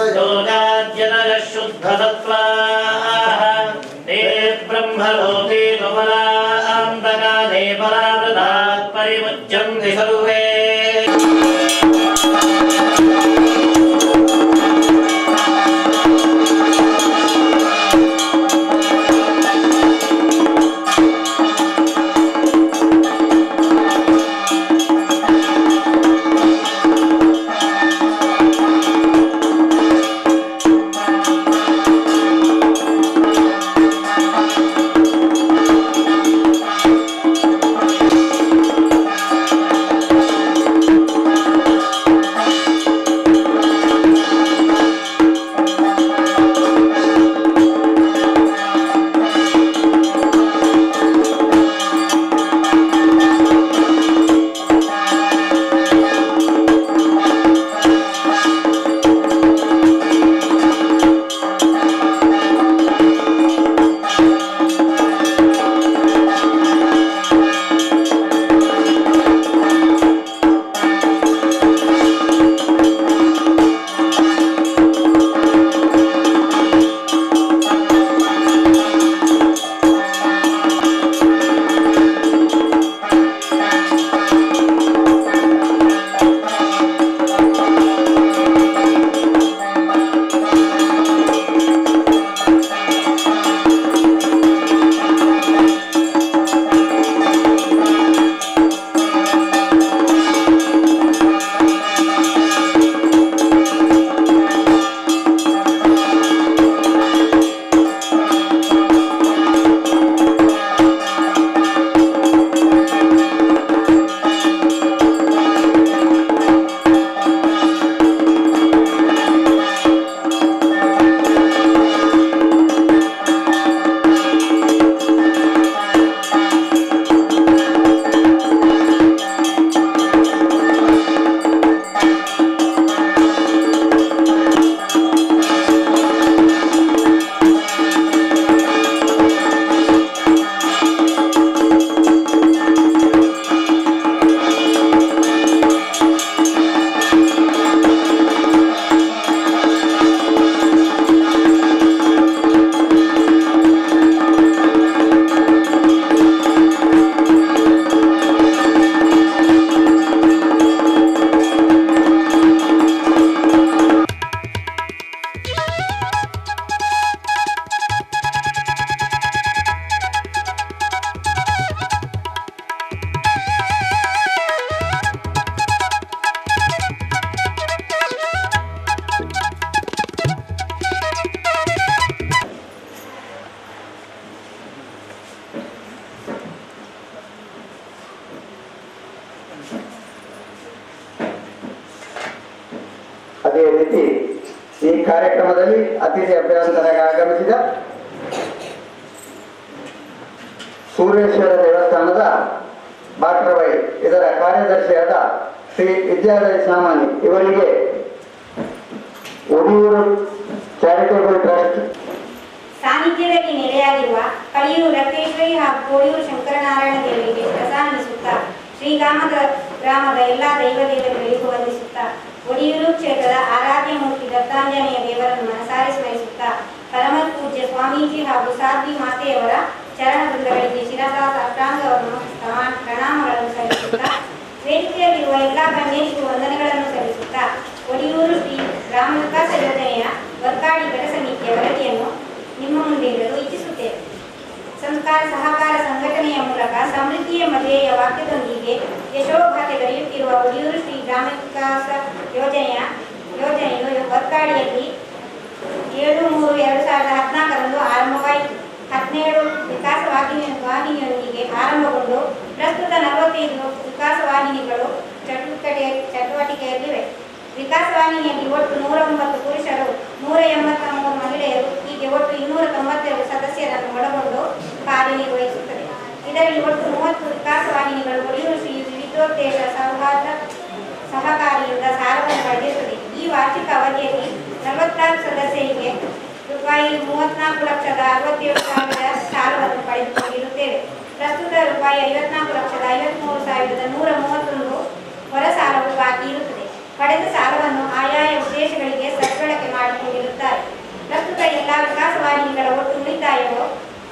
संन्यासयोगाद्यनयः शुद्धसत्त्वाः ते ब्रह्मलोके कमलान्तकाले परावृतात् परिमुच्यन्ति सर्वे ಸೂರ್ಯೇಶ್ವರ ದೇವಸ್ಥಾನದ ಬಾಕ್ರಬೈ ಇದರ ಕಾರ್ಯದರ್ಶಿಯಾದ ಶ್ರೀ ವಿದ್ಯಾಲಯ ಸಾಮಾನಿ ಇವರಿಗೆ ಒಡಿಯೂರು ಚಾರಿಟೇಬಲ್ ಟ್ರಸ್ಟ್ ಸಾನ್ನಿಧ್ಯದಲ್ಲಿ ನೆಲೆಯಾಗಿರುವ ಕಳಿಯೂರು ರಕ್ತೇಶ್ವರಿ ಹಾಗೂ ಕೋಡಿಯೂರು ಶಂಕರನಾರಾಯಣ ದೇವರಿಗೆ ಪ್ರಸಾದಿಸುತ್ತಾ ಶ್ರೀಗಾಮದ ಗ್ರಾಮದ ಎಲ್ಲಾ ದೈವ ದೇವರುಗಳಿಗೂ ವಂದಿಸುತ್ತಾ ಒಡಿಯೂರು ಕ್ಷೇತ್ರದ ಆರಾಧ್ಯ ಮೂರ್ತಿ ದತ್ತಾಂಜನೇಯ ದೇವರನ್ನು ಮನಸಾರಿ ಸ್ಮರಿಸುತ್ತಾ ಪರಮ ಪೂಜ್ಯ ಸ್ವಾಮೀಜಿ ಹಾಗೂ ಸಾಧ್ವಿ ಮಾತೆಯವರ ಚರಣ ಶಿರಸಾ ಸಾಷ್ಟಾಂಗವನ್ನು ಪ್ರಣಾಮಗಳನ್ನು ಸಲ್ಲಿಸುತ್ತಾ, ವೇದಿಕೆಯಲ್ಲಿರುವ ಎಲ್ಲ ಗಣ್ಯರಿಗೂ ವಂದನೆಗಳನ್ನು ಸಲ್ಲಿಸುತ್ತಾ, ಒಡಿಯೂರು ಶ್ರೀ ಗ್ರಾಮ ವಿಕಾಸ ಯೋಜನೆಯ ವರ್ಕಾಡಿ ಘಟ ಸಮಿತಿಯ ವರದಿಯನ್ನು ನಿಮ್ಮ ಮುಂದೆ ಇಡಲು ಇಚ್ಛಿಸುತ್ತೇವೆ ಸಂಸ್ಕಾರ ಸಹಕಾರ ಸಂಘಟನೆಯ ಮೂಲಕ ಸಮೃದ್ಧಿಯ ಮದುವೆಯ ವಾಕ್ಯದೊಂದಿಗೆ ಯಶೋಗಾಥೆ ಬರೆಯುತ್ತಿರುವ ಒಡಿಯೂರು ಶ್ರೀ ಗ್ರಾಮ ವಿಕಾಸ ಯೋಜನೆಯ ಯೋಜನೆಯು ವರ್ಕಾಡಿಯಲ್ಲಿ ಏಳು ಮೂರು ಎರಡು ಸಾವಿರದ ಹದಿನಾಲ್ಕರಂದು ಆರಂಭವಾಯಿತು. ಹದಿನೇಳು ವಿಕಾಸ ವಾಹಿನಿ ವಾಹಿನಿಯೊಂದಿಗೆ ಆರಂಭಗೊಂಡು ಪ್ರಸ್ತುತ ನಲವತ್ತೈದು ವಿಕಾಸ ವಾಹಿನಿಗಳು ಚಟುವಟಿಕೆ ಚಟುವಟಿಕೆಯಲ್ಲಿವೆ. ವಿಕಾಸ ವಾಹಿನಿಯಲ್ಲಿ ಒಟ್ಟು ನೂರ ಒಂಬತ್ತು ಪುರುಷರು, ನೂರ ಎಂಬತ್ತ ಮೂರು ಮಹಿಳೆಯರು, ಹೀಗೆ ಒಟ್ಟು ಇನ್ನೂರ ತೊಂಬತ್ತೆರಡು ಸದಸ್ಯರನ್ನು ಒಳಗೊಂಡು ಕಾರ್ಯನಿರ್ವಹಿಸುತ್ತದೆ. ಇದರಲ್ಲಿ ಒಟ್ಟು ಮೂವತ್ತು ವಿಕಾಸ ವಾಹಿನಿಗಳು ಒಡಿಯೂರು ಶ್ರೀ ವಿವಿಧೋದ್ದೇಶ ಸೌಹಾರ್ದ ಸಹಕಾರಿಯಿಂದ ಸಾಲವನ್ನು ಪಡೆಯುತ್ತದೆ ಈ ವಾರ್ಷಿಕ ಅವಧಿಯಲ್ಲಿ ನಲವತ್ತಾರು ಸದಸ್ಯರಿಗೆ ರೂಪಾಯಿ ಮೂವತ್ನಾಲ್ಕು ಲಕ್ಷದ ಅರವತ್ತೇಳು ಸಾವಿರದ ಸಾಲವನ್ನು ಪಡೆದುಕೊಂಡಿರುತ್ತೇವೆ ಪ್ರಸ್ತುತ ರೂಪಾಯಿ ಐವತ್ನಾಲ್ಕು ಲಕ್ಷದ ಐವತ್ಮೂರು ಸಾವಿರದ ನೂರ ಮೂವತ್ತೊಂದು ಹೊರ ಸಾಲವು ಬಾಕಿ ಇರುತ್ತದೆ. ಪಡೆದ ಸಾಲವನ್ನು ಆಯಾಯ ಉದ್ದೇಶಗಳಿಗೆ ಸದ್ಬಳಕೆ ಮಾಡಿಕೊಂಡಿರುತ್ತಾರೆ. ಪ್ರಸ್ತುತ ಎಲ್ಲ ವಿಕಾಸವಾಹಿನಿಗಳ ಒಟ್ಟು ಉಳಿತಾಯವು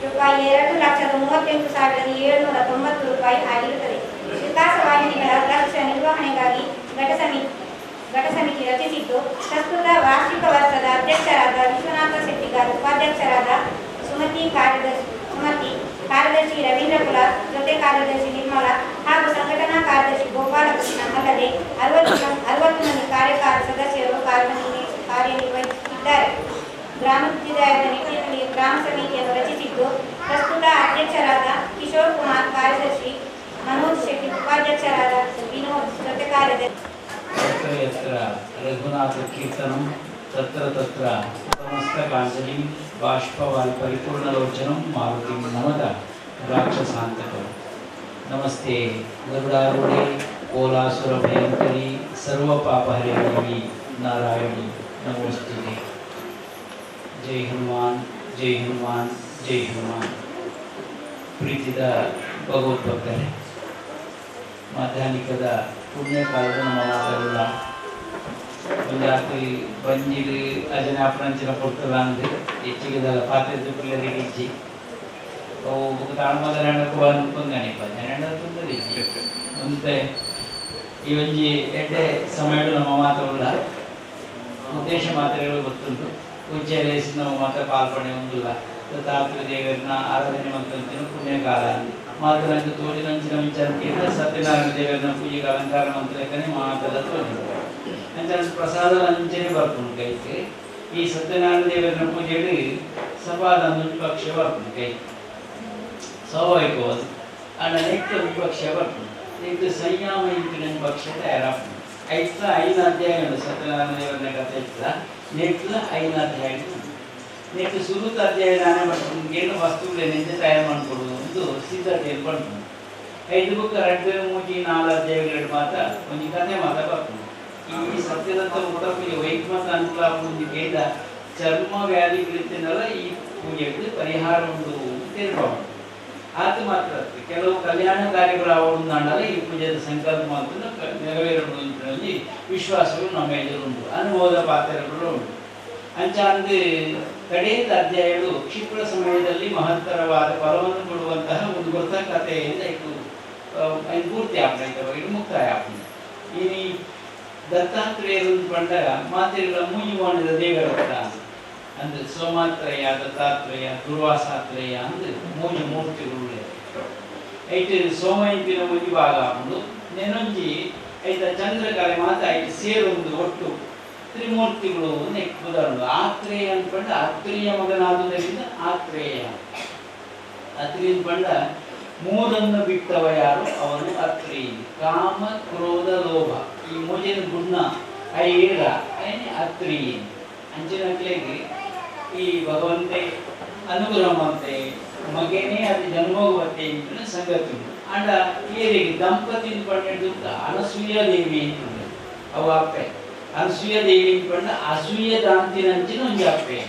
ರೂಪಾಯಿ ಎರಡು ಲಕ್ಷದ ಮೂವತ್ತೆಂಟು ಸಾವಿರದ ಏಳುನೂರ ತೊಂಬತ್ತು ರೂಪಾಯಿ ಆಗಿರುತ್ತದೆ. ವಿಕಾಸವಾಹಿನಿಗಳ ಲಕ್ಷ ಘಟ ಸಮಿತಿ ರಚಿಸಿದ್ದು. ಪ್ರಸ್ತುತ ವಾರ್ಷಿಕ ವರ್ಷದ ಅಧ್ಯಕ್ಷರಾದ ವಿಶ್ವನಾಥ ಶೆಟ್ಟಿಗಾರ್, ಉಪಾಧ್ಯಕ್ಷರಾದ ಸುಮತಿ ಕಾರ್ಯದರ್ಶಿ ಸುಮತಿ ಕಾರ್ಯದರ್ಶಿ ರವೀಂದ್ರ ಕುಲ, ಜೊತೆ ಕಾರ್ಯದರ್ಶಿ ನಿರ್ಮಲ ಹಾಗೂ ಸಂಘಟನಾ ಕಾರ್ಯದರ್ಶಿ ಗೋಪಾಲಕೃಷ್ಣ ಅಲ್ಲದೆ ಅರವತ್ತು ಅರವತ್ತು ಮಂದಿ ಕಾರ್ಯಕಾರ ಸದಸ್ಯರು ಕಾರ್ಯನಿರ್ವಹಿ- ಕಾರ್ಯನಿರ್ವಹಿಸುತ್ತಿದ್ದಾರೆ. ಗ್ರಾಮೋದ್ಯೋಗದ ನಿಟ್ಟಿನಲ್ಲಿ ಗ್ರಾಮ ಸಮಿತಿಯನ್ನು ರಚಿಸಿದ್ದು, ಪ್ರಸ್ತುತ ಅಧ್ಯಕ್ಷರಾದ ಕಿಶೋರ್ ಕುಮಾರ್, ಕಾರ್ಯದರ್ಶಿ ಮನೋಜ್ ಶೆಟ್ಟಿ, ಉಪಾಧ್ಯಕ್ಷರಾದ ವಿನೋದ್, ಜೊತೆ ಕಾರ್ಯದರ್ಶಿ यत्र यत्र रघुनाथकीर्तनं तत्र तत्र समस्तकाञ्जलिं बाष्पवान् परिपूर्णलोचनं मारुतिं नमद राक्षसान्तकम् नमस्ते गरुडारूढे ओलासुरभयङ्करी सर्वपापहरे देवी नारायणी नमोस्तुते ಜೈ ಹನುಮಾನ್ ಜೈ ಹನುಮಾನ್ ಜೈ ಹನುಮಾನ್ ಪ್ರೀತಿದ ಭಗವದ್ಭಕ್ತರೇ ಮಾಧ್ಯಾಹ್ನಿಕದ ಪುಣ್ಯಕಾಲದ ಒಂದು ರಾತ್ರಿ ಬಂಜಿಲು ಅಜನಾಪಣಂಚಿನ ಕೊಡ್ತಲ್ಲ ಅಂದ್ರೆ ಹೆಚ್ಚಿಗೆ ಪಾತ್ರೆ ಪಿಲ್ಲರಿಗೆ ಇಚ್ಚಿ ಅವು ತಾಳ್ಮದ ನೆನಪು ಅನ್ಕೊಂಡಾಣಿಪ್ಪ ನೆನ ತುಂಬಿದೆ ಮುಂದೆ ಈ ಒಂಜಿ ಎಡ್ಡೆ ಸಮಯ ನಮ್ಮ ಮಾತಾಡಲ್ಲ ಉದ್ದೇಶ ಮಾತ್ರೆಗಳು ಗೊತ್ತುಂಟು. ನಾವು ಮಾತ್ರ ಪಾಲ್ಪಣೆ ಹೊಂದಿಲ್ಲ ತಾತ್ವ ದೇವರನ್ನ ಆರಾಧನೆ ಮಂತ್ರಂತಿನ ಪುಣ್ಯಕಾಲ ಮಾತ್ರ ನಂಗೆ ತೋರಿದಂಚಿನ ವಿಚಾರಕ್ಕೆ ಸತ್ಯನಾರಾಯಣ ದೇವರನ್ನ ಪೂಜೆಗೆ ಅಲಂಕಾರ ಮಂತ್ರಕ್ಕನೆ ಮಾತದ ತೋರಿ. ಪ್ರಸಾದ ಅಂಚನೆ ಬರ್ಕೊಂಡು ಕೈಗೆ. ಈ ಸತ್ಯನಾರಾಯಣ ದೇವರನ್ನ ಪೂಜೆಯಲ್ಲಿ ಸಪಾದ ವಿಪಕ್ಷ ಬರ್ಕೊಂಡು ಕೈ. ಸ್ವಾಭಾವಿಕವಾದ ಆಡ ನೆಕ್ಸ್ಟ್ ವಿಪಕ್ಷ ಬರ್ಕೊಂಡು ಇದು ಸಂಯಾಮ ಇಂಟಿನ ಪಕ್ಷ ತಯಾರಾಗ್ತದೆ. ಐತ ಐದು ಅಧ್ಯಾಯಗಳು ಸತ್ಯನಾರಾಯಣ ದೇವರನ್ನ ಕಥೆ ಇತ್ತ ನೆಟ್ಲ ಐದು ಅಧ್ಯಾಯಗಳು ನೆಟ್ಟು ಸುರುತ ಅಧ್ಯಾಯ ನಾನೇ ಮಾಡ್ಕೊಂಡು ಏನು ವಸ್ತುಗಳು ತಯಾರು ಮಾಡ್ಕೊಡೋದು ಒಂದು ಸಿದ್ಧತೆ ಬಂತು ಐದು ಬುಕ್ ಎರಡು ಮೂಜಿ ನಾಲ್ಕು ಅಧ್ಯಾಯಗಳು ಮಾತ್ರ ಒಂದು ಕಥೆ ಮಾತ್ರ ಬರ್ತದೆ ಈ ಸತ್ಯದಂತ ಊಟ ಪೂಜೆ ವೈದ್ಯಮತ ಅನುಕೂಲ ಒಂದು ಭೇದ ಚರ್ಮ ವ್ಯಾಧಿಗಳಿದ್ದೆಲ್ಲ ಈ ಪೂಜೆಗೆ ಪರಿಹಾರ ಉಂಟು ತಿಳ್ಕೊಂಡು ಆತ ಮಾತ್ರ ಕೆಲವು ಕಲ್ಯಾಣ ಕಾರ್ಯಗಳು ಅವೊಂದಾಡಲ್ಲ ಈ ಪೂಜೆದ ಸಂಕಲ್ಪ ಮಾತ್ರ ನೆರವೇರುವುದರಲ್ಲಿ ವಿಶ್ವಾಸಗಳು ನಮ್ಮ ಎದುರುಂಟು ಅನುಭವದ ಪಾತ್ರಗಳು ಉಂಟು. ಅಂಚಾಂದು ಕಡೆಯದ ಅಧ್ಯಾಯಗಳು ಕ್ಷಿಪ್ರ ಸಮಯದಲ್ಲಿ ಮಹತ್ತರವಾದ ಫಲವನ್ನು ಕೊಡುವಂತಹ ಒಂದು ವೃತ್ತ ಕಥೆಯಿಂದ ಇದು ಪೂರ್ತಿ ಆಗ್ತಾ ಇದು ಮುಕ್ತಾಯ ಆಗ್ತದೆ ಈ ದತ್ತಾತ್ರೇಯರು ಬಂದಾಗ ಮಾತೆಗಳ ಮೂಜಿ ಮಾಡಿದ ದೇವರ ಅಂದ್ರೆ ಸೋಮಾತ್ರೇಯ, ದತ್ತಾತ್ರೇಯ, ದುರ್ವಾಸಾತ್ರೇಯ ಅಂದ್ರೆ ಮೂಜು ಮೂರ್ತಿಗಳು ಐತೆ, ಸೋಮಯಂತಿನ ಮುಗಿ ಭಾಗ ಆಗ್ಬೋದು ನೆನೊಂಜಿ, ಐತ ಚಂದ್ರಕಾಲೆ ಮಾತ ಸೇರು ಸೇರೊಂದು ಒಟ್ಟು ತ್ರಿಮೂರ್ತಿಗಳು ನೆಕ್ ಉದಾಹರಣೆ ಆತ್ರೇಯ ಅಂದ್ಕೊಂಡ ಆತ್ರೇಯ ಮಗನಾದುದರಿಂದ ಆತ್ರೇಯ. ಅತ್ರಿಯಿಂದ ಬಂದ ಮೂರನ್ನು ಬಿಟ್ಟವ ಯಾರು? ಅವನು ಅತ್ರಿ ಕಾಮ, ಕ್ರೋಧ, ಲೋಭ. ಈ ಮೂಜಿನ ಗುಣ ಐರ ಐನೆ ಅತ್ರಿ ಅಂಚಿನಕ್ಲೆಗೆ ಈ ಭಗವಂತೆ ಅನುಗ್ರಹ ಮಾಡ್ತೆ ಮಗನೇ ಅದು ಜನ್ಮೋಗವತ್ತೆ ಅಂತ ಸಂಗತಿ ಅಂಡ ಏರಿಗೆ ದಂಪತಿ ಪಂಡ ಅನಸೂಯ ದೇವಿ ಅಂತ ಅವು ಅನಸೂಯ ದೇವಿ ಪಂಡ ಅಸೂಯ ದಾಂತಿನಂಚಿನ ಕುದಿಪುನ ಅಪ್ಪೆ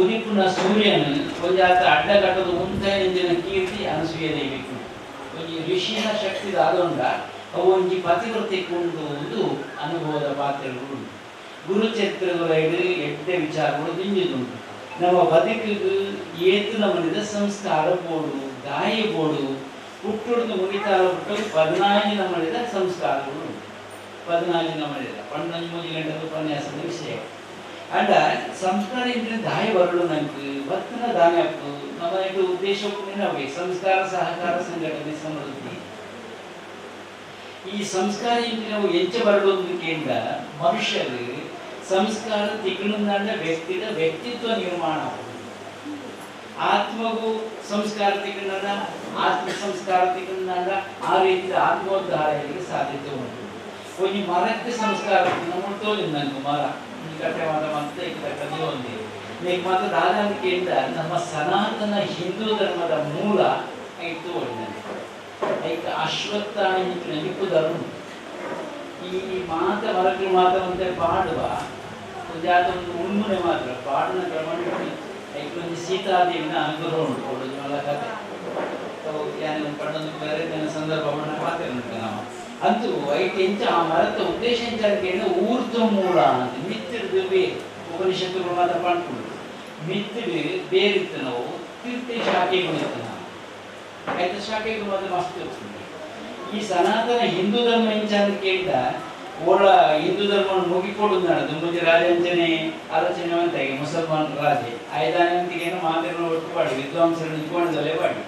ಉದಿಪುನ ಸೂರ್ಯನು ಒಂಜಾತ ಅಡ್ಡಗಟ್ಟದ ಉಂಟೆಂದಿನ ಕೀರ್ತಿ ಅನಸೂಯ ದೇವಿ ಒಂಜಿ ಋಷಿನ ಶಕ್ತಿ ಅದೊಂಡ ಅವು ಒಂಜಿ ಪತಿವ್ರತೆ ಕೊಂಡು ಅನುಭವದ ಪಾತ್ರಗಳು ಗುರುಚರಿತ್ರಗಳ ಹಿಡಿದು ಎಡ್ಡೆ ವಿಚಾರಗಳು ದಿಂಜಿದುಂಟು. ನಮ್ಮ ಬದುಕಿಗೆ ಏತು ನಮ್ಮನಿದ ಸಂಸ್ಕಾರ ಬೋಡು ಗಾಯ ಬೋಡು ಹುಟ್ಟುಡ್ದು ಮುಗಿತಾರ ಹುಟ್ಟು ಪದಿನಾಲ್ಕು ನಮ್ಮನಿದ ಉಂಟು ಪದಿನಾಲ್ಕು ನಮ್ಮನಿದ ಪನ್ನೊಂದು ಮೂರು ಗಂಟೆ ಉಪನ್ಯಾಸದ ವಿಷಯ. ಅಂಡ ಸಂಸ್ಕಾರ ಇಂದಿನ ದಾಯ ಬರಲು ನಂಗೆ. ಭಕ್ತನ ದಾನ ಹಾಕು ನಮ್ಮ ಇದು ಸಂಸ್ಕಾರ, ಸಹಕಾರ ಸಂಘಟನೆ ಸಮೃದ್ಧಿ. ಈ ಸಂಸ್ಕಾರ ಇಂದಿನ ನಾವು ಎಂಚ ಕೇಂದ್ರ ಸಂಸ್ಕಾರ ತಿಕ್ಕಣಂದ ವ್ಯಕ್ತಿದ ವ್ಯಕ್ತಿತ್ವ ನಿರ್ಮಾಣ ಆತ್ಮಗೂ ಸಂಸ್ಕಾರ ತಿಕ್ಕಂಡ ಆತ್ಮ ಸಂಸ್ಕಾರ ಆ ಸಾಧ್ಯತೆ ಉಂಟು. ಒಂದು ಮಾರಕ್ಕೆ ಸಂಸ್ಕಾರ ನಂಗೆ ಮರ ಕಥೆ ಮಾತ ಮತ್ತೆ ಈ ಕಥೆ ಒಂದೇ ಈಗ ಮಾತ್ರ ದಾದಾನಿಕೆಯಿಂದ ನಮ್ಮ ಸನಾತನ ಹಿಂದೂ ಧರ್ಮದ ಮೂಲ ಇತ್ತು ಒಳ್ಳೆಯದು ಐಕ ಅಶ್ವತ್ಥಾಣ ನಿಪ್ಪು ಧರ್ಮ ಈ ಮಾತ ಮರಕ್ಕೆ ಮಾತ್ರ ಅಂತ ಪಾಡುವ ಜಾತ ಒಂದು ಉಣ್ಮುನೆ ಮಾತ್ರ ಪಾಡಿನ ಕ್ರಮ ಐಕೊಂದು ಸೀತಾದೇವಿನ ಅನುಗ್ರಹ ಉಂಟು ಅವಳು ಅವು ಯಾನ ಬೇರೆ ಸಂದರ್ಭವನ್ನು ಮಾತ್ರ ನಾವು ಅಂತೂ ಐತೆ ಎಂಚ ಆ ಮರದ ಉದ್ದೇಶ ಎಂಚಾರಿಕೆಯಿಂದ ಊರ್ಧ್ವ ಮೂಲ ಅಂತ ಮಿತ್ತಿಡ್ದು ಬೇರೆ, ಉಪನಿಷತ್ತುಗಳು ಮಾತ್ರ ಮಾಡ್ಕೊಂಡು ಮಿತ್ತಿಡು ಬೇರಿತ್ತು ನಾವು. ತಿರ್ತಿ ಶಾಖೆ ಇತ್ತು ನಾವು. ಆಯ್ತು? ಶಾಖೆಗಳು ಮಾತ್ರ ಮಸ್ತ್ ಈ ಸನಾತನ ಹಿಂದೂ ಧರ್ಮ ಎಂಚ ಅಂತ ಕೇಳಿದ ಓಳ ಹಿಂದೂ ಧರ್ಮವನ್ನು ಮುಗಿಕೊಡುದು ನಡದು ಮುಂಚೆ ರಾಜಂಚನೆ ಆಲೋಚನೆ ಅಂತ ಈಗ ಮುಸಲ್ಮಾನ್ ರಾಜೆ ಐದಾನಂತಿಗೇನು ಮಾತಿನ ಒಟ್ಟು ಪಾಡಿ ವಿದ್ವಾಂಸರು ನಿಂತ್ಕೊಂಡಲ್ಲೇ ಪಾಡಿ.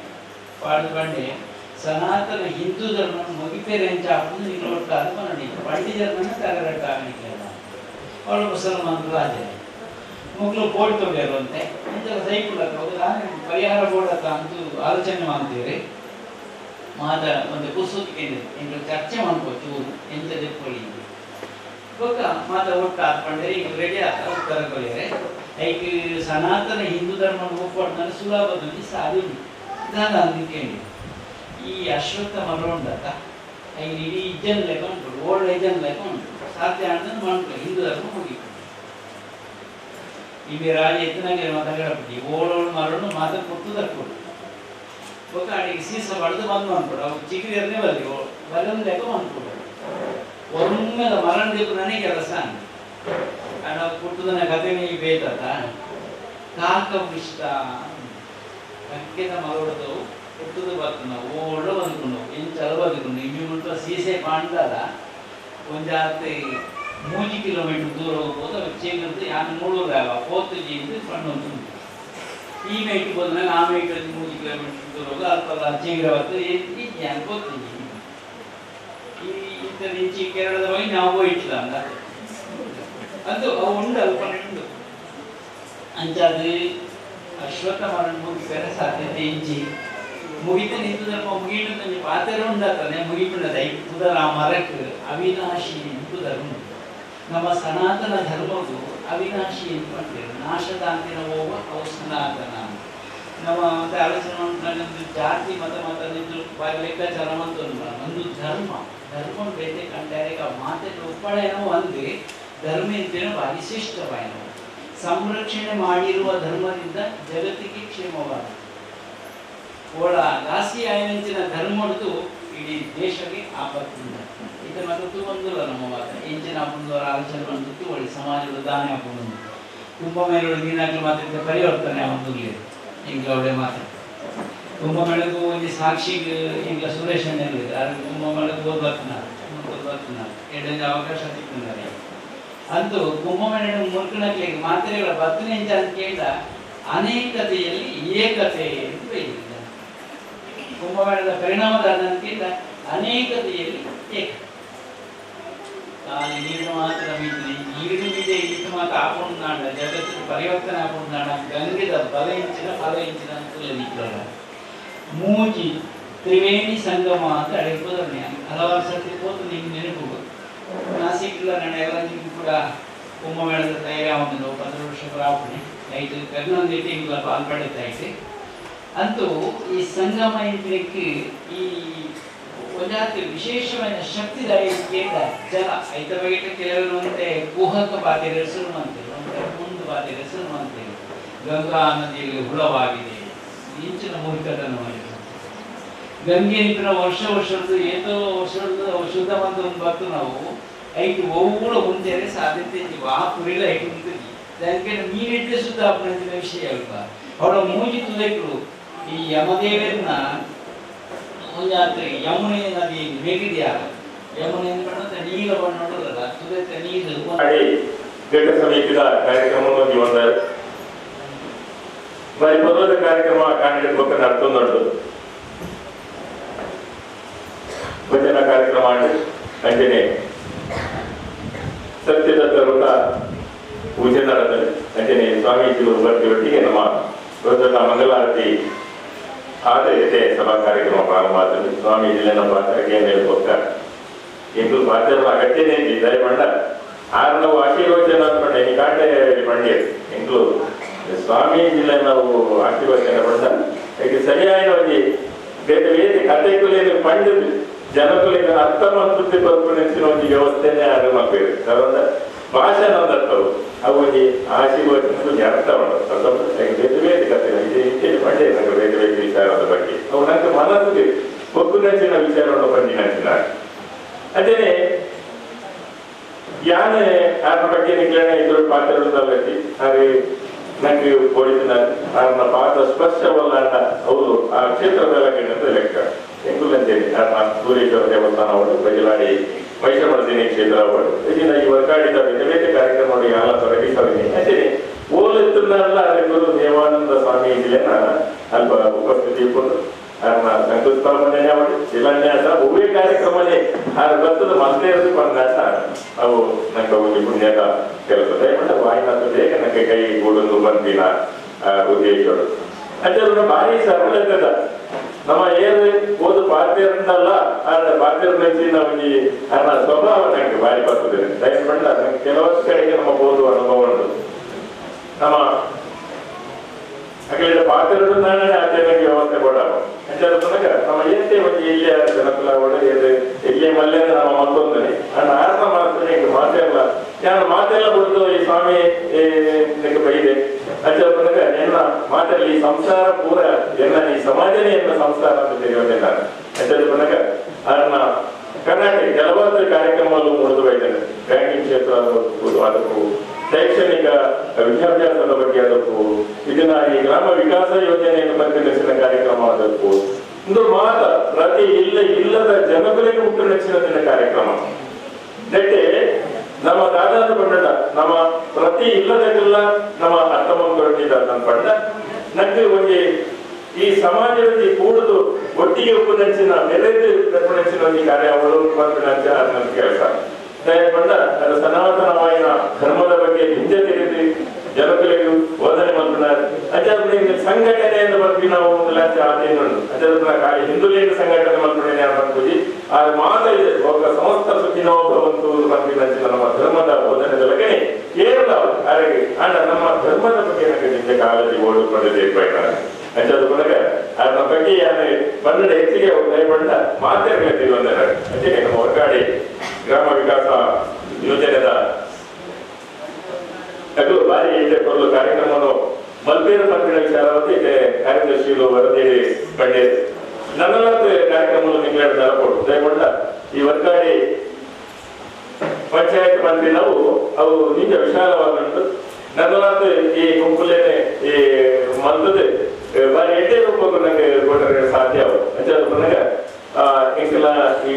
ಪಾಡು ಬಂಡೆ ಸನಾತನ ಹಿಂದೂ ಧರ್ಮ ಮುಗಿಪೇರೆ ಎಂಚ ಹಾಕೊಂಡು ನೀನು ಒಟ್ಟು ಅದು ಮಾಡಿ ಪಂಡಿತರನ್ನ ತರಗಟ್ಟ ಆಗಲಿಕ್ಕಿಲ್ಲ ಅವಳು ಮುಸಲ್ಮಾನ್ ರಾಜೆ. ಮಕ್ಕಳು ಬೋರ್ಡ್ ತೊಗೊಂಡಿರುವಂತೆ ಇಂಥಲ್ಲ ಸೈಕಲ್ ಪರಿಹಾರ ಬೋರ್ಡ್ ಅಂತ ಅಂತೂ ಆಲೋಚನೆ ಮಾಡ್ತೀವಿ ಮಾತ ಒಂದು ಕುಸುತ್ತಿಗೆ ಎಂಟು ಚರ್ಚೆ ಮಾಡ್ಕೋತು ಎಂತ ದಿಪ್ಪಳಿ ಗೊತ್ತ ಮಾತ ಒಟ್ಟು ಹಾಕೊಂಡ್ರೆ ಈಗ ರೆಡಿ ಉತ್ತರ ಕೊಳಿಯರೆ ಐಕ್ ಸನಾತನ ಹಿಂದೂ ಧರ್ಮ ಒಪ್ಪಿಕೊಂಡ್ರೆ ಸುಲಭದಲ್ಲಿ ಸಾಧ್ಯ ನಾನು ಈ ಅಶ್ವತ್ಥ ಮರ ಉಂಡತ್ತ ಇಲ್ಲಿ ಇಡೀ ಇಜ್ಜನ್ ಲೆಕ್ಕ ಉಂಟು ಓಲ್ಡ್ ಏಜನ್ ಲೆಕ್ಕ ಉಂಟು ಸಾಧ್ಯ ಅಂತಂದು ಮಾಡ್ಕೊ ಹಿಂದೂ ಧರ್ಮ ಮುಗಿತು ಇಲ್ಲಿ ರಾಜ ಎತ್ತಿನಂಗೆ ಎತ್ತಿನಾಗೆ ಮಾತಾಡಬಿಟ್ಟು ಓಲ್ಡ್ ಮರಳು ಮಾತ್ರ ಕೊಟ್ಟು ತರ್ಕೊಂಡು ಒಕ್ಕ ಅಡಿಗೆ ಸೀಸ ಬಡ್ದು ಬಂದು ಅನ್ಕೊಡು ಅವ್ರು ಚಿಕ್ಕ ಚಿಕ್ಕದಿರಲೇ ಬರಲಿ ಬರೋದು ಲೆಕ್ಕ ಅನ್ಕೊಡು ಒಮ್ಮೆದ ಮರಣ ದೇವ್ರು ನನಗೆ ಕೆಲಸ ಅಣ್ಣ ಪುಟ್ಟದನ ಕತೆ ನೀ ಬೇತತ್ತ ಕಾಕ ವಿಷ್ಟ ಕಕ್ಕೆದ ಮರಳದವು ಹುಟ್ಟುದು ಬರ್ತದೆ ನಾವು ಒಳ್ಳೆಯವನ್ಕೊಂಡು ಹೋಗಿ ಇನ್ನು ಚಲವಾಗಿಕೊಂಡು ಇನ್ನು ಮುಂಚೆ ಸಿ ಸೇ ಕಾಣ್ತಾರ ಒಂದು ಜಾತಿ ಮೂಜಿ ಕಿಲೋಮೀಟರ್ ದೂರ ಹೋಗ್ಬೋದು ಅವ್ರು ಚೇಂಜ್ ಯಾರು ನೋಡೋದಾಗ ಫೋರ್ತು ಜಿ ಅಂತ ಕಂಡು ಹೋಗ್ತೀವಿ ಈ ಮೇಟಿಗೆ ಬಂದಮೇಲೆ ಆ ಮೇಟಲ್ಲಿ ಮೂಜಿ ಕಿಲೋಮೀಟರ್ ದೂರ ಹೋಗೋದು ಅಥವಾ ಅದು ಹಚ್ಚಿಗಿರೋ ಹತ್ತು ಈ ಇಂಥ ನಿಂಚಿ ಕೇರಳದ ಬಗ್ಗೆ ನಾವು ಇಟ್ಲ ಅಂತ. ಅದು ಅವು ಉಂಡು ಅಲ್ಪ ಉಂಡು ಅಂಚಾದ್ರೆ ಅಶ್ವತ್ಥ ಮಾರಣ್ಣ ಮುಗಿಸ್ತಾರೆ ಸಾಧ್ಯತೆ ಇಂಚಿ ಮುಗಿತ ನಿಂತದಪ್ಪ ಮುಗಿಟ್ಟು ನಂಗೆ ಪಾತ್ರ ಉಂಡಾತಾನೆ ಮುಗಿಪಿನದ ಪುದರ ಆ ಮರಕ್ಕೆ ಅವಿನಾಶಿ ಪುದರ ಉಂಟು. ನಮ್ಮ ಸನಾತನ ಧರ್ಮವು ಅವಿನಾಶಿ ಅಂತ ಮಾಡ್ತೇವೆ ನಾಶದ ಅಂತಿನ ಹೋಗುವ ಅವು ಸನಾತನ ನಮ್ಮ ಮತ್ತೆ ಆಲೋಚನೆ ಮಾಡ್ಕೊಂಡು ಜಾತಿ, ಮತ ಮತ ಲೆಕ್ಕಾಚಾರ ಅಂತ. ಒಂದು ಧರ್ಮ ಧರ್ಮ ಬೇತೆ ಕಂಡಾರೆ ಆ ಮಾತಿನ ಒಪ್ಪಳೆನೋ ಒಂದು ಧರ್ಮ ಅಂತೇನೋ ಭಾರಿ ಶ್ರೇಷ್ಠವಾಯನ ಸಂರಕ್ಷಣೆ ಮಾಡಿರುವ ಧರ್ಮದಿಂದ ಜಗತ್ತಿಗೆ ಕ್ಷೇಮವಾದ ದಾಸಿ ಆಯನಂಚಿನ ಧರ್ಮದ್ದು ಇಡೀ ದೇಶಕ್ಕೆ ಆಪತ್ತಿಲ್ಲ ಇದು ಅದು ಬಂದಿಲ್ಲ ನಮ್ಮ ಮಾತ ಎಂಚಿನ ಹಾಕೊಂಡವರ ಆಲೋಚನೆ ಬಂದಿತ್ತು ಒಳ್ಳೆ ಸಮಾಜದ ದಾನ ಹಾಕೊಂಡು ಕುಂಭಮೇಳ ನೀನಾಗ್ಲಿ ಮಾತ್ರ ಪರಿವರ್ತನೆ ಹೊಂದಿಲ್ಲ ಈಗ ಅವಳೆ ಮಾತ್ರ. ಕುಂಭಮೇಳಗೂ ಒಂದು ಸಾಕ್ಷಿಗೆ ಈಗ ಸುರೇಶ್ ಅಣ್ಣ ಕುಂಭಮೇಳಕ್ಕೆ ಹೋದ್ ಬರ್ತಾನ ಬರ್ತಾನ ಎರಡನೇ ಅವಕಾಶ ಸಿಗ್ತಾರೆ ಅಂತೂ ಕುಂಭಮೇಳ ಮುರ್ಕಣಕ್ಕೆ ಮಾತ್ರೆಗಳ ಬರ್ತನೆ ಅಂತ ಕೇಳಿದ ಅನೇಕತೆಯಲ್ಲಿ ಏಕತೆ ಎಂದು ಬೈದಿದ್ದ ಕುಂಭಮೇಳದ ಪರಿಣಾಮದ ಕೇಳಿದ ಅನೇಕತೆಯಲ್ಲಿ ಏಕ? ತಾನು ನೀರು ಮಾತ್ರ ಮಿತ್ರಿ ನೀರು ಮಿದೆ ಇಟ್ಟು ಮಾತ್ರ ಹಾಕೊಂಡಾಡ ಜಗತ್ತಿನ ಪರಿವರ್ತನೆ ಹಾಕೊಂಡಾಡ ಗಂಗೆದ ಬಲ ಇಂಚಿನ ಫಲ ಇಂಚಿನ ಅಂತಲೇ ಮೂಜಿ ತ್ರಿವೇಣಿ ಸಂಗಮ ಅಂತ ಹೇಳಿರ್ಬೋದನ್ನೇ ಹಲವಾರು ಸರ್ತಿ ಹೋತು ನಿಮ್ಗೆ ನೆನಪು ನಾಸಿಕ್ಲ ನಿಮ್ಗೆ ಕೂಡ ಕುಂಭಮೇಳದ ತಯಾರಿ ಒಂದು ಪಂದ್ರ ವರ್ಷ ಪ್ರಾಪಣೆ ಐದು ಕರ್ನೊಂದು ತಿಂಗಳ ಪಾಲ್ಪಡುತ್ತಾ ಅಂತೂ ಈ ಸಂಗಮ ಇಂದ್ರಿಯಕ್ಕೆ ಈ ಒಂದಾತು ವಿಶೇಷವಾದ ಶಕ್ತಿ ದಾರಿಯಕ್ಕೆ ಜಲ ಐತ ಬಗೆಟ ಕೆಲವರು ಅಂತೆ ಕುಹಕ ಬಾಧೆಗೆ ಹೆಸರು ಅಂತೀವಿ ಮುಂದೆ ಬಾಧೆಗೆ ಹೆಸರು ಅಂತೀವಿ ಗಂಗಾ ನದಿಯಲ್ಲಿ ಹುಳವಾಗಿದೆ. ಇಂಚಿನ ಮೂರ್ಖತನ ಗಂಗೆ ನಿಂತರ ವರ್ಷ ವರ್ಷದ್ದು, ಏತೋ ವರ್ಷದ್ದು, ಶುದ್ಧ ಬಂದು ಒಂದು ಬತ್ತು ನಾವು. ಐದು ಒವುಗಳ ಮುಂಚೆನೆ ಸಾಧ್ಯತೆ ನೀವು ಆ ಕುರಿಲ್ಲ ಐದು ಮುಂದೆ ಗಂಗೆ ನೀರಿಟ್ಟು ಶುದ್ಧ ವಿಷಯ ಅಲ್ವಾ? ಅವಳ ಮೂಜಿ ತುದೈಗಳು ಈ ಯಮದೇವರನ್ನ ಒಂದು ರಾತ್ರಿ ಯಮುನೆ ನದಿ ಮೇಲಿದೆಯಲ್ಲ ಯಮುನೆ ಅನ್ಕೊಂಡ್ರೆ ನೀರು ಬಂದು ನೋಡೋದಲ್ಲ ಸುದೈತ ನೀರು ಘಟ ಸಮಿತಿಯ ಕಾರ್ಯಕ್ರಮವನ್ನು ನೀವಂತಾರೆ మరి పదవుల కార్యక్రమ కాండిడేట్ పక్కన నడుతుందండు భజన కార్యక్రమాన్ని అంటేనే ಸತ್ಯದ ರೂಪ ಪೂಜೆ ನಡೆದ ಅಂಜನೇ ಸ್ವಾಮೀಜಿಗಳು ಬರ್ತಿರೊಟ್ಟಿಗೆ ನಮ್ಮ ರುದ್ರದ ಮಂಗಲಾರತಿ ಆದಯತೆ ಸಭಾ ಕಾರ್ಯಕ್ರಮ ಪ್ರಾರಂಭ ಸ್ವಾಮಿ ಸ್ವಾಮೀಜಿಲ ನಮ್ಮ ಪಾತ್ರಕ್ಕೆ ಹೇಳ್ಕೊಡ್ತಾರೆ ಇಂದು ಪಾತ್ರ ಅಗತ್ಯನೇ ದಯ ಮಂಡ. ಆದ್ರೆ ನಾವು ಆಶೀರ್ವಚನ ಅಂದ್ಕೊಂಡೆ ಈ ಕಾಂಡೆ ಇಂದು ಸ್ವಾಮಿ ಸ್ವಾಮೀಜಿಲ ನಾವು ಆಶೀರ್ವಚನ ಬಂಡ ಈಗ ಸರಿಯಾಗಿ ಬೇರೆ ಬೇರೆ ಕಥೆಗಳು ಪಂಡ್ ಜನಗಳಿಗೆ ಅರ್ಥ ಮಾಡ್ಬಿಟ್ಟು ನಿಂತಿನ ಒಂದು ವ್ಯವಸ್ಥೆನೇ ಆರಂಭ ಮಕ್ಕಳು ಅದೊಂದು ಭಾಷೆ ಒಂದರ್ಥವು ಅವು ಆಶೀರ್ವಚನ ಅರ್ಥ ಮಾಡೋದು ಬೇರೆ ಬೇರೆ ಕಥೆಗಳು ಇದು ಇಷ್ಟೇ ಬಂಡೆ ನಂಗೆ ಬೇರೆ ವಿಚಾರದ ಬಗ್ಗೆ ಅವು ನಂಗೆ ಮನಸ್ಸಿಗೆ ಒಕ್ಕುನಂಚಿನ ವಿಚಾರವನ್ನು ಬಂದಿನ ಅದೇನೆ ಯಾನೆ ಅದ್ರ ಬಗ್ಗೆ ನಿಗ್ರಹಣೆ ಇದ್ರ ಪಾತ್ರದಲ್ಲಿ ಹಾಗೆ ನಂಗೆ ಓಡಿಸಿದ ನನ್ನ ಪಾತ್ರ ಸ್ಪಷ್ಟವಲ್ಲ ಅಂತ ಹೌದು ಆ ಕ್ಷೇತ್ರದೊಳಗಿನ ಲೆಕ್ಕ ಎಂಗುಲಂತೇಳಿ ನನ್ನ ಸೂರ್ಯೇಶ್ವರ ದೇವಸ್ಥಾನ ಅವರು ಬಯಲಾಡಿ ಮೈಸೂರು ಕ್ಷೇತ್ರ ಅವರು ಇದನ್ನ ಈ ವರ್ಗಾಡಿದ ಬೇರೆ ಬೇರೆ ಕಾರ್ಯಕ್ರಮ ಮಾಡಿ ಎಲ್ಲ ತೊಡಗಿಸವಿದೆ ಅದೇ ಓಲೆತ್ತುನ್ನಲ್ಲ ಅದಕ್ಕೂ ದೇವಾನಂದ ಸ್ವಾಮಿ ಇದೆಯನ್ನ ಅಲ್ಪ ಉಪಸ್ಥಿತಿ ಇಟ್ಕೊಂಡು ಅದನ್ನ ಶಂಕುಸ್ಥಳ ಮನೆ ಮಾಡಿ ಶಿಲಾನ್ಯಾಸ ಹೂವೇ ಕಾರ್ಯಕ್ರಮನೇ. ಅದು ಬರ್ತದ ಮತ್ತೆ ಬಂದಾಟ ಅವು ನಂಗೆ ಹೋಗಿ ಪುಣ್ಯದ ಕೆಲಸ. ದಯಮಾಡಿ ವಾಯಿನಾಥ ಬೇಗ ನಂಗೆ ಕೈ ಬಂದಿನ ಉದ್ದೇಶರು ಅದ್ರ ಭಾರಿ ಸರಳದ ನಮ್ಮ ಏನು ಓದು ಪಾಠ್ಯರಿಂದಲ್ಲ ಆದ್ರೆ ಪಾಠ್ಯರ ಮೆಚ್ಚಿನ ಒಂದು ನನ್ನ ಸ್ವಭಾವ ನಂಗೆ ಭಾರಿ ಬರ್ತದೆ ದಯಮಾಡಿ ಕೆಲವಷ್ಟು ಕಡೆಗೆ ನಮ್ಮ ಓದುವ ಅನುಭವ ನಮ್ಮ ಅಖಿಲ ಪಾತ್ರಗಳು ನಾನೇ ಆಚರಣೆಗೆ ವ್ಯವಸ್ಥೆ ಅಂಚಾರ ತನಕ ನಮ್ಮ ಏತೆ ಬಗ್ಗೆ ಇಲ್ಲೇ ಜನಕಲ ಒಳಗೆ ಇಲ್ಲೇ ಮಲ್ಲೆ ನಮ್ಮ ಮತ್ತೊಂದನೆ. ನನ್ನ ಆರ್ನ ಮಾಡ್ತಾನೆ ಈಗ ಮಾತೆಲ್ಲ ನಾನು ಮಾತೆಲ್ಲ ಬಿಡ್ತು ಈ ಸ್ವಾಮಿ ನಿನಗೆ ಬೈದೆ. ಅಂತ ತನಕ ನಿನ್ನ ಮಾತಲ್ಲಿ ಈ ಸಂಸಾರ ಪೂರ ಎನ್ನ ಈ ಸಮಾಜನೇ ಎನ್ನ ಸಂಸಾರ ಅಂತ ತಿಳಿಯೋದಿಲ್ಲ. ಅಂಚಾರ ತನಕ ಅದನ್ನ ಕರ್ನಾಟಕ ಕೆಲವಾರು ಕಾರ್ಯಕ್ರಮಗಳು ಮುಡಿದು ಬೈತೇನೆ ಬ್ಯಾಂಕಿಂಗ್ ಕ್ಷೇತ್ರ ಅದಕ್ಕೂ ಶೈಕ್ಷಣಿಕ ವಿದ್ಯಾಭ್ಯಾಸದ ಬಗ್ಗೆ ಅದಕ್ಕೂ, ಇದನ್ನ ಈ ಗ್ರಾಮ ವಿಕಾಸ ಯೋಜನೆಯನ್ನು ಪರಿಗಣಿಸಿದ ಕಾರ್ಯಕ್ರಮ ಅದಕ್ಕೂ. ಒಂದು ಮಾತ, ಪ್ರತಿ ಇಲ್ಲ, ಇಲ್ಲದ ಜನಗಳಿಗೆ ನೆಚ್ಚಿನ ಕಾರ್ಯಕ್ರಮ. ಜೊತೆ ನಮ್ಮ ದಾದಾದ ಪಂಡ ನಮ್ಮ ಪ್ರತಿ ಇಲ್ಲದಕ್ಕೆಲ್ಲ ನಮ್ಮ ಅರ್ಥಮಂತೊಡಗಿದ ನನ್ನ ಪಂಡ ನಂಗೆ ಒಂದು, ಈ ಸಮಾಜದಲ್ಲಿ ಕೂಡುದು ಒಟ್ಟಿಗೆ ಉಪನೆಚ್ಚಿನ ನೆರೆದು ಉಪನೆಚ್ಚಿನ ಒಂದು ಕಾರ್ಯ ಅವರು ಪಂಪಿನಂಚ ನನ್ನ ಕೆಲಸ. ದಯಪಂಡ ಅದು ಸನಾತನವಾಯಿನ ಧರ್ಮದ ಬಗ್ಗೆ ತಿಳಿದು ಜನಗಳಿಗೆ ಬೋಧನೆ ಮಾಡ್ತಾರೆ ಸಂಘಟನೆ ಎಂದು ಬಗ್ಗೆ ನಾವು. ಲಂಚ ಆದೇನುಂಟು ಅಚಾರ ಕಾಯಿ ಹಿಂದುಳಿದ ಸಂಘಟನೆ ಮಾಡ್ಕೊಂಡೇನೆ ಅನ್ಕೊಂಡಿ ಆ ಮಾತ ಇದೆ, ಒಬ್ಬ ಸಮಸ್ತ ಸುಖಿನೋ ಭವಂತು ಬಂದಿನ ನಮ್ಮ ಧರ್ಮದ ಬೋಧನೆ ಜೊತೆಗೆ ಕೇವಲ ಹಾಗೆ ಅಣ್ಣ ನಮ್ಮ ಧರ್ಮದ ಬಗ್ಗೆ ನನಗೆ ನಿಜ ಕಾಲದಲ್ಲಿ ಓಡಿಕೊಂಡಿದೆ ಅಂಚದ ಕೊನೆಗೆ ಅದರ ಬಗ್ಗೆ ಯಾರು ಬನ್ನಡ ಹೆಚ್ಚಿಗೆ ದಯಪಂಡ ಮಾತಾಡಬೇಕು ಒಂದರ ಅದೇ ನಮ್ಮ ಹೊರಗಾಡಿ ಗ್ರಾಮ ವಿಕಾಸ ಯೋಜನೆದ ಅದು ಬಾರಿ ಇದೆ ಕೊರಲು ಕಾರ್ಯಕ್ರಮವನ್ನು ಮಲ್ಪೇರು ಪಂಪಿನ ವಿಚಾರವಾಗಿ ಇದೆ ಕಾರ್ಯದರ್ಶಿಗಳು ವರದಿ ಕಂಡೆ ನಲವತ್ತು ಕಾರ್ಯಕ್ರಮಗಳು ನಿಂಗೆ ಕೊಡು ದಯಗೊಂಡ ಈ ವರ್ಗಾಡಿ ಪಂಚಾಯತ್ ಮಂತ್ರಿ ನಾವು ಅವು ನಿಜ ವಿಶಾಲವಾದಂಟು ನಲವತ್ತು ಈ ಗುಂಪುಲೇನೆ ಈ ಮಲ್ತದೆ ಬಾರಿ ಎಡ್ಡೆ ರೂಪಕ್ಕೂ ನಂಗೆ ಕೊಟ್ಟರೆ ಸಾಧ್ಯ ಅವು ಅಂಚಾದ ನನಗೆ ಇಂಕಲ ಈ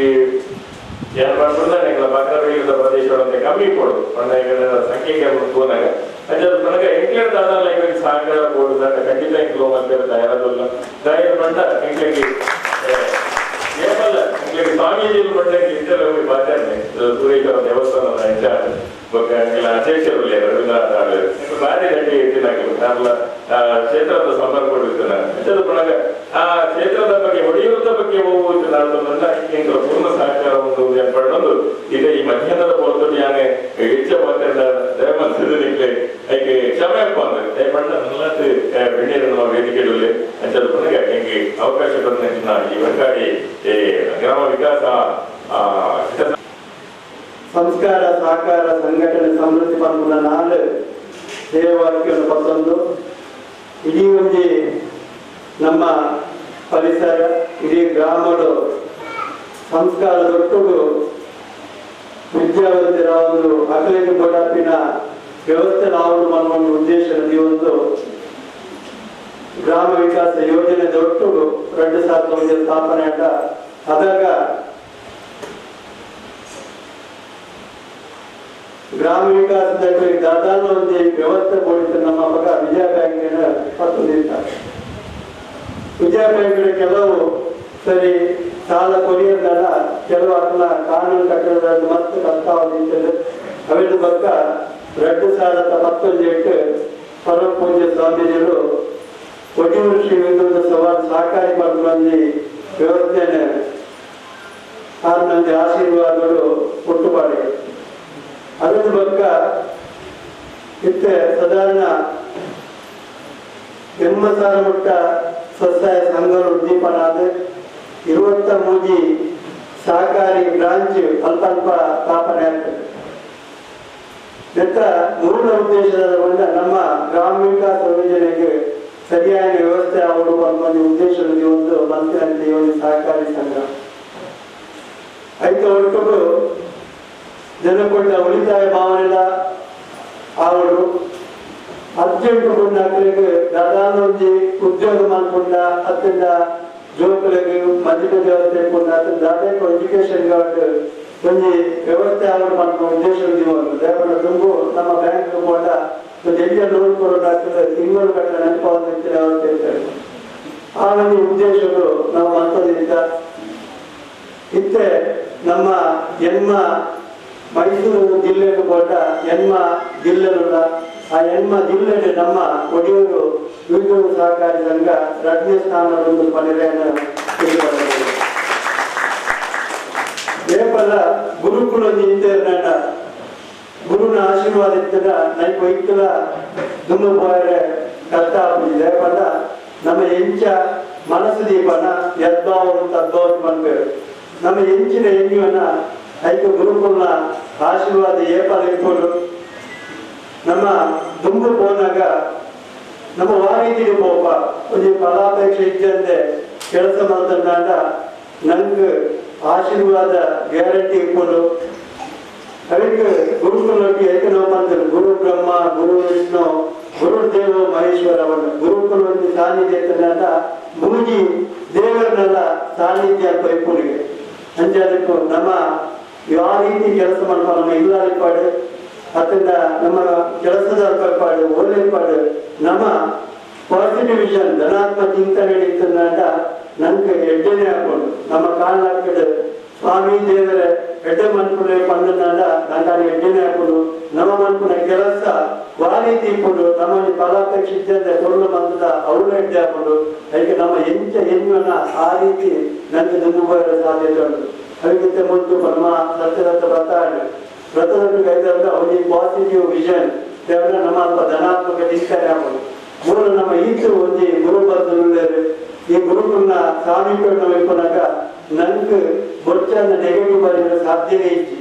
ಏನು ಮಾಡ್ಕೊಂಡ ನಿಂಗಳ ಬಾಕರವಿಲ್ಲದ ಪ್ರದೇಶಗಳಂತೆ ಕಮ್ಮಿ ಕೊಡು ಪಂಡ ಈಗ ಸಂಖ್ಯೆಗೆ ಹೋದಾಗ ಅಂಚಾದ ನನಗೆ ಇಂಕ್ಲೆಂಡ್ ಆದಲ್ಲ ಈಗ ಸಾಗರ ಕೊಡುದಾಗ ಖಂಡಿತ ಇಂಕ್ಲು ಮತ್ತೆ ತಯಾರದಲ್ಲ ದಯರು ಬಂಡ ಇಂಕ್ಲಿಗೆ ಕೇವಲ ಇಂಕ್ಲಿಗೆ ಸ್ವಾಮೀಜಿಗಳು ಹೋಗಿ ಬಾಚಾರಣೆ ಸೂರೇಶ್ವರ ದೇವಸ್ಥಾನದ ಇನ್ಚಾರ್ಜ್ ಬಗ್ಗೆ ಅಧ್ಯಕ್ಷರು ರವೀಂದ್ರನಾಥ್ ಆಳ್ವೆ ಭಾರಿ ಗಟ್ಟಿ ಇಟ್ಟಿನಾಗಲು ನಾನೆಲ್ಲ ಕ್ಷೇತ್ರದ ಸಂಪರ್ಕ ಕೊಡಿರ್ತೇನೆ ಅಂಚದ ಪುನಗ ಆ ಕ್ಷೇತ್ರದ ಬಗ್ಗೆ, ಹೊಡೆಯುವುದ ಬಗ್ಗೆ ಹೋಗುವುದು ನಾನು ನನ್ನ ಇಂದು ಪೂರ್ಣ ಸಹಕಾರ ಒಂದು ಏರ್ಪಡೋದು ಈಗ ಈ ಮಧ್ಯಾಹ್ನದ ಹೊರತು ಯಾನೆ ಹೆಚ್ಚು ಮಾತಾಡ ದಯಮನಸ್ಸಿದ ನಿಕ್ಲೆ ಐಕೆ ಕ್ಷಮೆ ಅಂದ್ರೆ? ದಯಪಂಡ ನಲ್ಲತ್ತು ಬೆಣ್ಣೀರು ನಮ್ಮ ವೇದಿಕೆಯಲ್ಲಿ ಹೆಂಗೆ ಅವಕಾಶ ಬಂದ ಈ ವೆಂಕಾಡಿ ಗ್ರಾಮ ವಿಕಾಸ ಸಂಸ್ಕಾರ, ಸಹಕಾರ, ಸಂಘಟನೆ, ಸಮೃದ್ಧಿ ಪಂದ ನಾಲ್ ಧ್ಯೇಯವಾಕ್ಯವನ್ನು ಪತ್ತೊಂದು ಇಡೀ ಒಂದು ನಮ್ಮ ಪರಿಸರ, ಇಡೀ ಗ್ರಾಮಗಳು ಸಂಸ್ಕಾರದೊಟ್ಟಿಗೂ ವಿದ್ಯಾವಂತರ ಒಂದು ಅಕಲಿನ ಬಡಾಪಿನ ವ್ಯವಸ್ಥೆ ಮಾಡುವ ಒಂದು ಉದ್ದೇಶದಲ್ಲಿ ಒಂದು ಗ್ರಾಮ ವಿಕಾಸ ಯೋಜನೆ ಎರಡು ಸಾವಿರದ ಒಂದು ಸ್ಥಾಪನೆ ಅದಾಗ ಗ್ರಾಮ ವಿಕಾಸ ದಾದಾನು ಒಂದು ವ್ಯವಸ್ಥೆ ಮಾಡಿದ್ದು ನಮ್ಮ ಮಗ ವಿಜಯ ಬ್ಯಾಂಕಿನ ಪತ್ತೊಂದಿದ್ದಾರೆ ವಿಜಯ ಬ್ಯಾಂಕಿನ ಕೆಲವು ಸರಿ ಸಾಲ ಕೊರಿಯದಲ್ಲ ಕೆಲವು ಅದನ್ನ ಕಾನೂನು ಕಟ್ಟಡದಲ್ಲಿ ಮತ್ತೆ ಕರ್ತಾವದಿರ್ತದೆ ಅವರ ಪಕ್ಕ ಎರಡು ಸಾವಿರದ ಮತ್ತೊಂದು ಎಂಟು ಪರಮ ಪೂಜ್ಯ ಸ್ವಾಮೀಜಿಗಳು ಒಡಿಯೂರು ಶ್ರೀ ಸವಾಲ್ ಸಹಕಾರಿ ಮಂದಿ ವ್ಯವಸ್ಥೆಯನ್ನು ಆರು ಮಂದಿ ಆಶೀರ್ವಾದಗಳು ಒಟ್ಟುಪಾಡಿ ಅದರ ಬಳಿಕ ಇತ್ತೆ ಸಾಧಾರಣ ಎಂಬತ್ತಾರು ಮಟ್ಟ ಸ್ವಸಹಾಯ ಸಂಘಗಳು ಉದ್ದೀಪನಾದ ಇರುವಂತ ಮೂಜಿ ಸಹಕಾರಿ ಬ್ರಾಂಚ್ ಅಲ್ಪ ಅಲ್ಪ ಸ್ಥಾಪನೆ ಆಗ್ತದೆ. ನೆತ್ತ ಮೂಲ ಉದ್ದೇಶದ ಒಂದು ನಮ್ಮ ಗ್ರಾಮ ವಿಕಾಸ ಯೋಜನೆಗೆ ಸರಿಯಾದ ವ್ಯವಸ್ಥೆ ಅವರು ಒಂದು ಉದ್ದೇಶದಲ್ಲಿ ಒಂದು ಮಂತ್ರಿ ಒಂದು ಸಹಕಾರಿ ಸಂಘ. ಐದು ಒಟ್ಟು ಜನಕೊಂಡ ಉಳಿತಾಯ ಭಾವನೆಲ್ಲ ಅವರು ಅರ್ಜೆಂಟ್ ಕೊಂಡ ದಾದಾನ ಒಂಜಿ ಉದ್ಯೋಗ ಮಾಡಿಕೊಂಡ ಅತ್ತಿಂದ ಯುವಕರಿಗೆ ಮಧ್ಯಮ ವ್ಯವಸ್ಥೆ ಕೊಂಡ ಅತ್ತ ದಾದಾಕ ಎಜುಕೇಶನ್ ಒಂದು ವ್ಯವಸ್ಥೆ ಆಗಲು ಮಾಡ್ಕೊಂಡು ಉದ್ದೇಶ ದೇವರ ತುಂಬು ನಮ್ಮ ಬ್ಯಾಂಕ್ ಕೊಂಡ ಲೋನ್ ಕೊಡೋದಾಗ್ತದೆ ತಿಂಗಳು ಕಟ್ಟ ನೆನಪಾಗುತ್ತೆ ವ್ಯವಸ್ಥೆ ಹೇಳ್ತಾರೆ ಆ ಒಂದು ಉದ್ದೇಶಗಳು ನಾವು ಮಾಡ್ತೋದ್ರಿಂದ ಇತ್ತೆ. ನಮ್ಮ ಎನ್ಮ ಮೈಸೂರು ಜಿಲ್ಲೆಗೆ ಕೊಟ್ಟ ಎನ್ಮ ಜಿಲ್ಲೆನುಳ್ಳ ಆ ಎನ್ಮ ಜಿಲ್ಲೆಗೆ ನಮ್ಮ ಒಡಿಯೂರು ಯುವಜನ ಸಹಕಾರಿ ಸಂಘ ರಜ್ಞೆ ಸ್ಥಾನದೊಂದು ತೆಗೆದುಕೊಳ್ಳಬಹುದು ಏಪಲ್ಲ ಗುರುಕುಲ ಇಂಟರ್ನೆಟ್ ಗುರುನ ಆಶೀರ್ವಾದ ಇದ್ದದ ನೈ ವೈಕಲ ಕಷ್ಟ ಆಗಿದೆ ಪಂಡ ನಮ್ಮ ಎಂಚ ಮನಸ್ಸು ದೀಪನ ಯದ್ಭಾವ ತದ್ಭಾವ ನಮ್ಮ ಎಂಚಿನ ಹೆಂಗಿವನ್ನ ಐದು ಗುರುಕುಲ್ನ ಆಶೀರ್ವಾದ ಏಪಾಲ ಇಟ್ಕೊಂಡು ನಮ್ಮ ದುಂಬು ಹೋದಾಗ ನಮ್ಮ ವಾರೀತಿಗೆ ಪೋಪ ಒಂದು ಫಲಾಪೇಕ್ಷೆ ಇದ್ದಂತೆ ಕೆಲಸ ಮಾತನಾಡ ನಂಗೆ ಆಶೀರ್ವಾದ ಗ್ಯಾರಂಟಿ ಇಟ್ಕೊಂಡು ಅದಕ್ಕೆ ಗುರುಕುಲಕ್ಕೆ ಏಕೆ ನಾವು ಮಾಡ್ತೇವೆ ಗುರು ಬ್ರಹ್ಮ, ಗುರು ವಿಷ್ಣು, ಗುರು ದೇವ ಮಹೇಶ್ವರ ಅವನು. ಗುರುಕುಲ ಒಂದು ಸಾನ್ನಿಧ್ಯ ಅಂತ ಮೂಜಿ ದೇವರನ್ನೆಲ್ಲ ಸಾನ್ನಿಧ್ಯ ಪೈಪುರಿಗೆ ಅಂಚೆ ಅದಕ್ಕೂ ನಮ್ಮ ಯಾವ ರೀತಿ ಕೆಲಸ ಮಾಡ್ಕೊಂಡು ಇಲ್ಲ ಇಲ್ಲಾಲಿಪಾಡು ಅದರಿಂದ ನಮ್ಮ ಕೆಲಸದ ಪಾಡು ಓಲೆ ಪಾಡು ನಮ್ಮ ಪಾಸಿಟಿವ್ ವಿಷನ್ ಧನಾತ್ಮ ಚಿಂತನೆ ಅಂತ ನನ್ಗೆ ಎಡ್ಡೆನೆ ಹಾಕೊಂಡು ನಮ್ಮ ಕಾಲ ಸ್ವಾಮಿ ದೇವರ, ಎಡ್ಡೆ ಮನ್ಪುಣೆ ಬಂದ ನಂಗೆ ಎಡ್ಡೆನೆ ಹಾಕೊಂಡು ನಮ್ಮ ಮನ್ಪುನ ಕೆಲಸ ವಾರೀತಿ ಇಟ್ಕೊಂಡು, ನಮ್ಮಲ್ಲಿ ಫಲಾಪೇಕ್ಷೆ ಇದ್ದಂತೆ ತೊಳ್ಳು ಬಂದದ ಅವಳು ಎಡ್ಡೆ ಹಾಕೊಂಡು ಅದಕ್ಕೆ ನಮ್ಮ ಎಂಚ ಹೆಣ್ಣನ್ನ ಆ ರೀತಿ ನನಗೆ ದುಂಬು ಸಾಧ್ಯತೆ ಉಂಟು. ಅದಕ್ಕಿಂತ ಮುಂಚೆ ಪರಮ ಸತ್ಯದತ್ತ ವ್ರತ ವ್ರತದಲ್ಲಿ ಕೈದಂತ ಅವನಿಗೆ ಪಾಸಿಟಿವ್ ವಿಷನ್ ದೇವರ ನಮ್ಮ ಅಲ್ಪ ಧನಾತ್ಮಕ ಚಿಂತನೆ ಆಗ್ಬೋದು. ಮೂಲ ನಮ್ಮ ಈಚು ಒಂದು ಗುರು ಬಂಧುಗಳು ಈ ಗುರುಕುಲ್ನ ಸಾಮೀಪ್ಯವನ್ನು ಇಪ್ಪನಾಗ ನಂಗೆ ಬೊಚ್ಚನ್ನು ನೆಗೆಟಿವ್ ಬರೆಯಲು ಸಾಧ್ಯವೇ ಇತ್ತು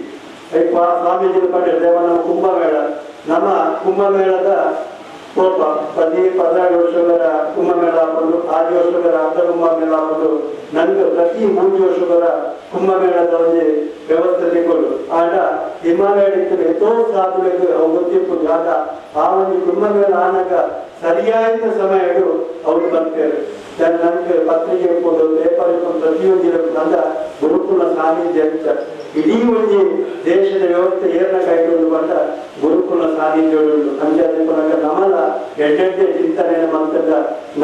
ಅಯ್ಯಪ್ಪ ಸ್ವಾಮೀಜಿ ಪಂಡ ದೇವ, ನಮ್ಮ ಕುಂಭಮೇಳ. ನಮ್ಮ ಕುಂಭಮೇಳದ ಕೋಪ ಪದಿ ಪದಿನಾರು ವರ್ಷಗಳ ಕುಂಭಮೇಳ ಆಗ್ಬೋದು, ಆರು ವರ್ಷಗಳ ಅರ್ಧ ಕುಂಭಮೇಳ ಆಗ್ಬೋದು. ನನಗೆ ಪ್ರತಿ ಮೂರು ವರ್ಷಗಳ ಕುಂಭಮೇಳದ ಒಂದು ವ್ಯವಸ್ಥೆ ತಿಳ್ಕೊಂಡು ಆಗ ಹಿಮಾಲಯ ಎಷ್ಟೋ ಸಾಧುಗಳಿಗೆ ಅವು ಗೊತ್ತಿಪ್ಪು ಆಗ ಆ ಒಂದು ಕುಂಭಮೇಳ ಆನಾಗ ಸರಿಯಾದ ಸಮಯಗಳು ಅವರು ಬರ್ತಾರೆ. ನನಗೆ ಇರ್ಬೋದು ಪೇಪರ್ ಇರ್ಬೋದು ಪ್ರತಿಯೊಂದು ನಂದ ಗುರುಕುಲ ಸಾನ್ನಿಧ್ಯ ಅಂತ. ಇಡೀ ಒಂದು ದೇಶದ ವ್ಯವಸ್ಥೆ ಏರ್ನ ಕೈಗೊಂಡು ಬಂದ ಗುರುಕುಲ ಸಾನ್ನಿಧ್ಯಗಳು ಅಂಜಾದ ನಮಲ ಎಡ್ಡೆಡ್ಡೆ ಚಿಂತನೆ ಮಂತ್ರದ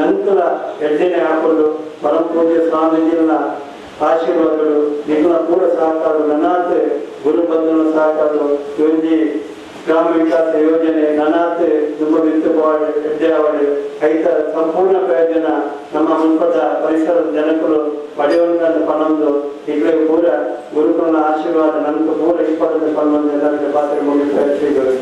ನಂತರ ಎಡ್ಡೆನೆ ಹಾಕೊಂಡು ಪರಮಪೂಜ್ಯ ಸ್ವಾಮೀಜಿಯನ್ನ ಆಶೀರ್ವಾದಗಳು. ನಿನ್ನ ಪೂರ ಸಹಕಾರ ನನ್ನ ಗುರು ಬಂಧನ ಸಹಕಾರ ಯೋಜಿ ಗ್ರಾಮ ವಿಕಾಸ ಯೋಜನೆ ನನಾತ್ ತುಂಬ ಹೆಜ್ಜೆ ಹೆಜ್ಜೆವಾಡು ಐತ ಸಂಪೂರ್ಣ ಪ್ರಯೋಜನ ನಮ್ಮ ಮುಂಪದ ಪರಿಸರದ ಜನಕರು ಪಡೆಯುವಂತ ಪನ್ನೊಂದು. ಈಗಲೇ ಪೂರ ಗುರುಕುಲನ ಆಶೀರ್ವಾದ ನನ್ಕು ಪೂರ ಇಪ್ಪತ್ತನೇ ಪನ್ನೊಂದು. ಎಲ್ಲರಿಗೆ ಪಾತ್ರ ಮುಗಿಸ್ತಾ ಶ್ರೀಗಳು